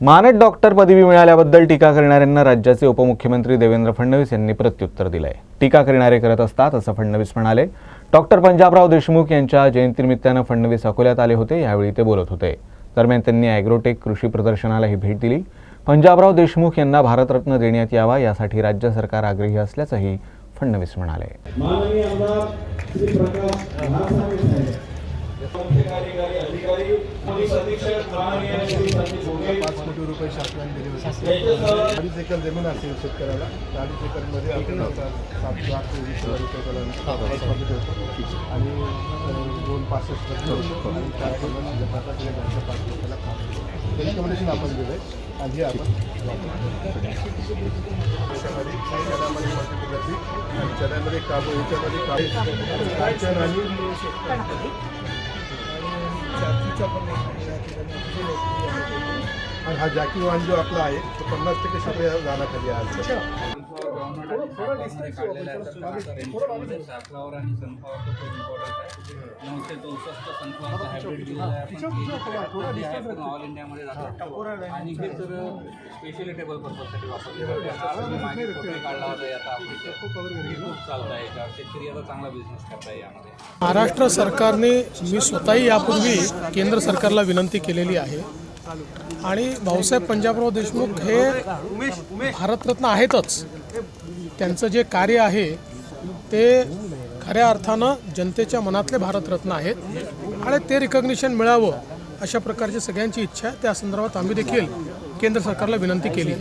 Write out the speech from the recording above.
मानद डॉक्टर पदवी मिळाल्याबद्दल टीका करणाऱ्यांना राज्याचे उपमुख्यमंत्री देवेंद्र फडणवीस यांनी प्रत्युत्तर दिलंय. टीका करणारे करत असतात असं फडणवीस म्हणाले. डॉक्टर पंजाबराव देशमुख यांच्या जयंतीनिमित्तानं फडणवीस अकोल्यात आले होते यावेळी ते बोलत होते. दरम्यान त्यांनी ॲग्रोटेक कृषी प्रदर्शनालाही भेट दिली. पंजाबराव देशमुख यांना भारतरत्न देण्यात यावा यासाठी राज्य सरकार आग्रही असल्याचंही फडणवीस म्हणाले. मुख्य कार्यकारी अधिकारी पोलीस अधीक्षक माननीय श्री संदीप भोगे. पाच कोटी रुपये शासनाने दिले होते. अडीच एकर जमीन असेल शेतकऱ्याला. त्या अडीच एकरमध्ये आपण आता सात लाख ते वीस हजार रुपये होतो आणि दोन पासष्ट आणि काम रिकमेंडेशन आपण दिलं आहे आणि हे आपण याच्यामध्ये चण्यामध्ये मल्टीप्लिकसी आणि चण्यामध्ये काबू याच्यामध्ये काबू काचन आणि आणि हा जॅकी वाहन जो आपला आहे तो पन्नास टक्के सगळं या रानाखाली आहे आज सनफ्लॉवर आणि सनफ्लॉवरचं नऊशे चौसष्ट हायब्रिड दिलेला आहे. ऑल इंडियामध्ये जातं आणि हे तर स्पेशली टेबल पर्पजसाठी वापरले जाते मी मागे फोटो काढला होता याचा आपण खूप चालत आहे. याच्यावर शेतकरी याचा चांगला बिझनेस करताय यामध्ये. महाराष्ट्र सरकारने मी स्वतःही यापूर्वी केंद्र सरकारला विनंती केलेली आहे. आणि भाऊसाहेब पंजाबराव देशमुख हे भारतरत्न आहेतच. त्यांचं जे कार्य आहे ते खऱ्या अर्थानं जनतेच्या मनातले भारतरत्न आहेत आणि ते रिकग्निशन मिळावं अशा प्रकारची सगळ्यांची इच्छा त्या संदर्भात आम्ही देखील केंद्र सरकारला विनंती केली.